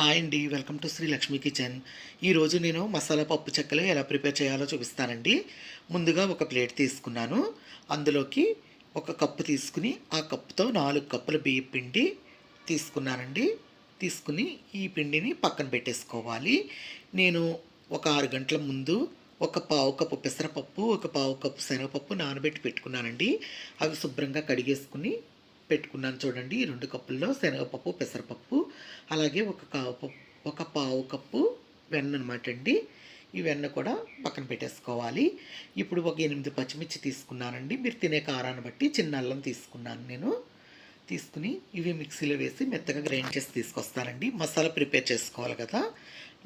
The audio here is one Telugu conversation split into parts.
హాయ్ అండి welcome to Sri Lakshmi kitchen. ఈరోజు నేను మసాలా పప్పు చెక్కలు ఎలా ప్రిపేర్ చేయాలో చూపిస్తానండి. ముందుగా ఒక ప్లేట్ తీసుకున్నాను. అందులోకి ఒక కప్పు తీసుకుని ఆ కప్పుతో నాలుగు కప్పుల బియ్య పిండి తీసుకున్నానండి. తీసుకుని ఈ పిండిని పక్కన పెట్టేసుకోవాలి. నేను ఒక ఆరు గంటల ముందు ఒక పావు కప్పు పెసరపప్పు ఒక పావు కప్పు శనగపప్పు నానబెట్టి పెట్టుకున్నానండి. అవి శుభ్రంగా కడిగేసుకుని పెట్టుకున్నాను చూడండి. ఈ రెండు కప్పుల్లో శనగపప్పు పెసరపప్పు అలాగే ఒక ఒక పావు కప్పు వెన్న అనమాట అండి. ఈ వెన్న కూడా పక్కన పెట్టేసుకోవాలి. ఇప్పుడు ఒక ఎనిమిది పచ్చిమిర్చి తీసుకున్నానండి. మీరు తినే కారాన్ని బట్టి చిన్న అల్లం తీసుకున్నాను నేను. తీసుకుని ఇవి మిక్సీలో వేసి మెత్తగా గ్రైండ్ చేసి తీసుకొస్తానండి మసాలా ప్రిపేర్ చేసుకోవాలి కదా.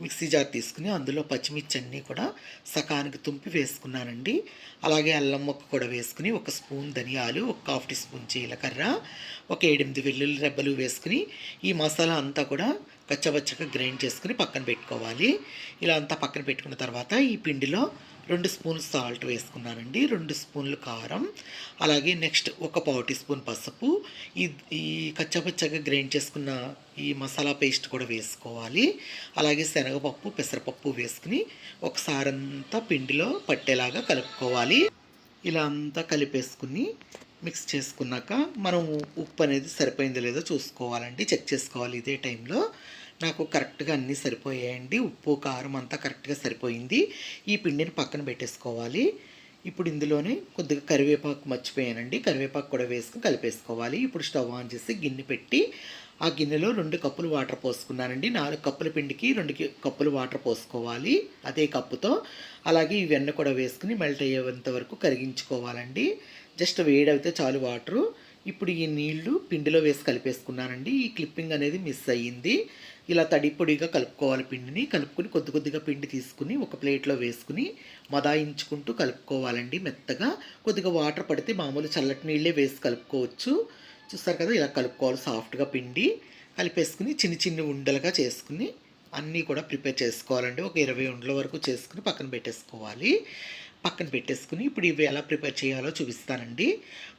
మిక్సీ జార్ తీసుకుని అందులో పచ్చిమిర్చి అన్నీ కూడా సకానికి తుంపి వేసుకున్నానండి. అలాగే అల్లం ముక్క కూడా వేసుకుని ఒక స్పూన్ ధనియాలు ఒక హాఫ్ టీ స్పూన్ జీలకర్ర ఒక ఏడెనిమిది వెల్లుల్లి రెబ్బలు వేసుకుని ఈ మసాలా అంతా కూడా కచ్చబచ్చగా గ్రైండ్ చేసుకుని పక్కన పెట్టుకోవాలి. ఇలా అంతా పక్కన పెట్టుకున్న తర్వాత ఈ పిండిలో రెండు స్పూన్లు సాల్ట్ వేసుకున్నానండి. రెండు స్పూన్లు కారం. అలాగే నెక్స్ట్ ఒక పావు టీ స్పూన్ పసుపు. ఈ ఈ కచ్చపచ్చగా గ్రైండ్ చేసుకున్న ఈ మసాలా పేస్ట్ కూడా వేసుకోవాలి. అలాగే శనగపప్పు పెసరపప్పు వేసుకుని ఒకసారి అంతా పిండిలో పట్టేలాగా కలుపుకోవాలి. ఇలా అంతా కలిపేసుకుని మిక్స్ చేసుకున్నాక మనం ఉప్పు అనేది సరిపోయిందో లేదో చూసుకోవాలండి. చెక్ చేసుకోవాలి ఇదే టైంలో. నాకు కరెక్ట్గా అన్నీ సరిపోయాయండి. ఉప్పు కారం అంతా కరెక్ట్గా సరిపోయింది. ఈ పిండిని పక్కన పెట్టేసుకోవాలి. ఇప్పుడు ఇందులోనే కొద్దిగా కరివేపాకు మర్చిపోయానండి. కరివేపాకు కూడా వేసుకుని కలిపేసుకోవాలి. ఇప్పుడు స్టవ్ ఆన్ చేసి గిన్నె పెట్టి ఆ గిన్నెలో రెండు కప్పులు వాటర్ పోసుకున్నానండి. నాలుగు కప్పుల పిండికి రెండు కప్పులు వాటర్ పోసుకోవాలి. అదే కప్పుతో. అలాగే ఈ వెన్న కూడా వేసుకుని మెల్ట్ అయ్యేంత వరకు కరిగించుకోవాలండి. జస్ట్ వేడైతే చాలు వాటరు. ఇప్పుడు ఈ నీళ్ళు పిండిలో వేసి కలిపేసుకున్నానండి. ఈ క్లిప్పింగ్ అనేది మిస్ అయ్యింది. ఇలా తడిపొడిగా కలుపుకోవాలి పిండిని. కలుపుకొని కొద్ది కొద్దిగా పిండి తీసుకుని ఒక ప్లేట్లో వేసుకుని మదాయించుకుంటూ కలుపుకోవాలండి మెత్తగా. కొద్దిగా వాటర్ పడితే మామూలు చల్లటి నీళ్ళే వేసి కలుపుకోవచ్చు. చూస్తారు కదా ఇలా కలుపుకోవాలి సాఫ్ట్గా పిండి. కలిపేసుకుని చిన్న చిన్న ఉండలుగా చేసుకుని అన్నీ కూడా ప్రిపేర్ చేసుకోవాలండి. ఒక ఇరవై ఉండల వరకు చేసుకుని పక్కన పెట్టేసుకోవాలి. పక్కన పెట్టేసుకుని ఇప్పుడు ఇవి ఎలా ప్రిపేర్ చేయాలో చూపిస్తానండి.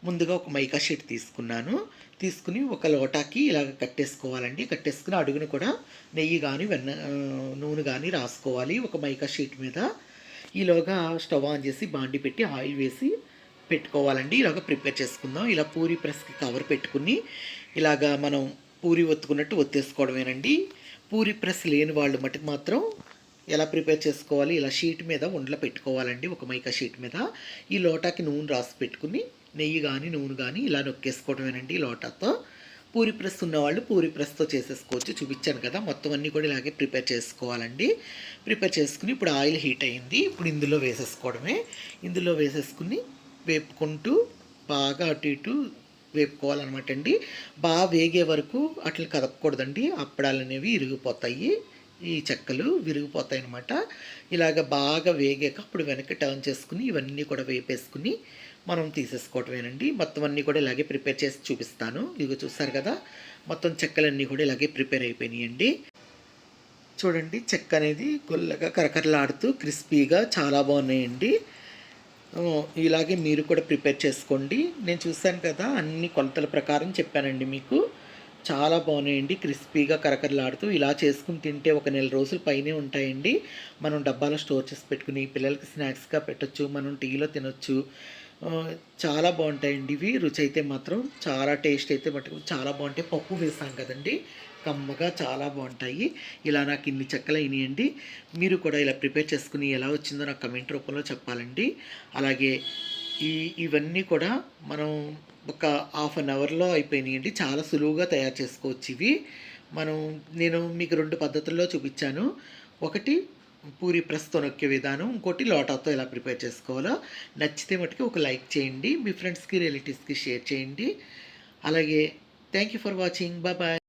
ముందుగా ఒక మైకా షీట్ తీసుకున్నాను. తీసుకుని ఒక లోటాకి ఇలాగ కట్టేసుకోవాలండి. కట్టేసుకుని అడుగును కూడా నెయ్యి కానీ వెన్న నూనె కానీ రాసుకోవాలి. ఒక మైకా షీట్ మీద. ఈలోగా స్టవ్ ఆన్ చేసి బాండి పెట్టి ఆయిల్ వేసి పెట్టుకోవాలండి. ఇలాగ ప్రిపేర్ చేసుకుందాం. ఇలా పూరి ప్రెస్కి కవర్ పెట్టుకుని ఇలాగా మనం పూరి ఒత్తుకున్నట్టు ఒత్తేసుకోవడమేనండి. పూరి ప్రెస్ లేని వాళ్ళు మటుకు మాత్రం ఎలా ప్రిపేర్ చేసుకోవాలి? ఇలా షీట్ మీద ఉండలు పెట్టుకోవాలండి. ఒక మైకా షీట్ మీద. ఈ లోటాకి నూనె రాసి పెట్టుకుని నెయ్యి కానీ నూనె కానీ ఇలా నొక్కేసుకోవడమేనండి లోటాతో. పూరి ప్రెస్ ఉన్నవాళ్ళు పూరి ప్రెస్తో చేసేసుకోవచ్చు. చూపించాను కదా మొత్తం అన్నీ కూడా ఇలాగే ప్రిపేర్ చేసుకోవాలండి. ప్రిపేర్ చేసుకుని ఇప్పుడు ఆయిల్ హీట్ అయింది. ఇప్పుడు ఇందులో వేసేసుకోవడమే. ఇందులో వేసేసుకుని వేపుకుంటూ బాగా అటు ఇటు వేపుకోవాలన్నమాట అండి. బాగా వేగే వరకు అట్లా కదపకూడదండి. అప్పడాలు అనేవి ఇరిగిపోతాయి. ఈ చెక్కలు విరిగిపోతాయి అనమాట ఇలాగ బాగా వేగాక అప్పుడు వెనక్కి టర్న్ చేసుకుని ఇవన్నీ కూడా వేపేసుకుని మనం తీసేసుకోవటమేనండి. మొత్తం అన్నీ కూడా ఇలాగే ప్రిపేర్ చేసి చూపిస్తాను. ఇదిగో చూస్తారు కదా మొత్తం చెక్కలన్నీ కూడా ఇలాగే ప్రిపేర్ అయిపోయినాయండి. చూడండి చెక్క అనేది గుల్లగా కరకరలాడుతూ క్రిస్పీగా చాలా బాగున్నాయండి. ఇలాగే మీరు కూడా ప్రిపేర్ చేసుకోండి. నేను చూశాను కదా అన్ని కొలతల ప్రకారం చెప్పానండి మీకు. చాలా బాగున్నాయండి క్రిస్పీగా కరకరలాడుతూ ఇలా చేసుకుని తింటే ఒక నెల రోజుల పైనే ఉంటాయండి. మనం డబ్బాలో స్టోర్ చేసి పెట్టుకుని పిల్లలకి స్నాక్స్గా పెట్టొచ్చు మనం టీలో తినొచ్చు చాలా బాగుంటాయండి ఇవి. రుచి అయితే మాత్రం చాలా టేస్ట్ అయితే మటుకు చాలా బాగుంటాయి. పప్పు వేసాం కదండి. కమ్మగా చాలా బాగుంటాయి. ఇలా నాకు ఇన్ని చెక్కలు అయినాయండి. మీరు కూడా ఇలా ప్రిపేర్ చేసుకుని ఎలా వచ్చిందో నాకు కమెంట్ రూపంలో చెప్పాలండి. అలాగే ఈ ఇవన్నీ కూడా మనం ఒక హాఫ్ అన్ అవర్లో అయిపోయినాయండి. చాలా సులువుగా తయారు చేసుకోవచ్చు ఇవి. మనం నేను మీకు రెండు పద్ధతుల్లో చూపించాను. ఒకటి పూరి ప్రెస్తో నొక్కే విధానం ఇంకోటి లోటాతో ఎలా ప్రిపేర్ చేసుకోవాలో. నచ్చితే మటుకు ఒక లైక్ చేయండి మీ ఫ్రెండ్స్కి రిలేటివ్స్కి షేర్ చేయండి. అలాగే thank you for watching. Bye.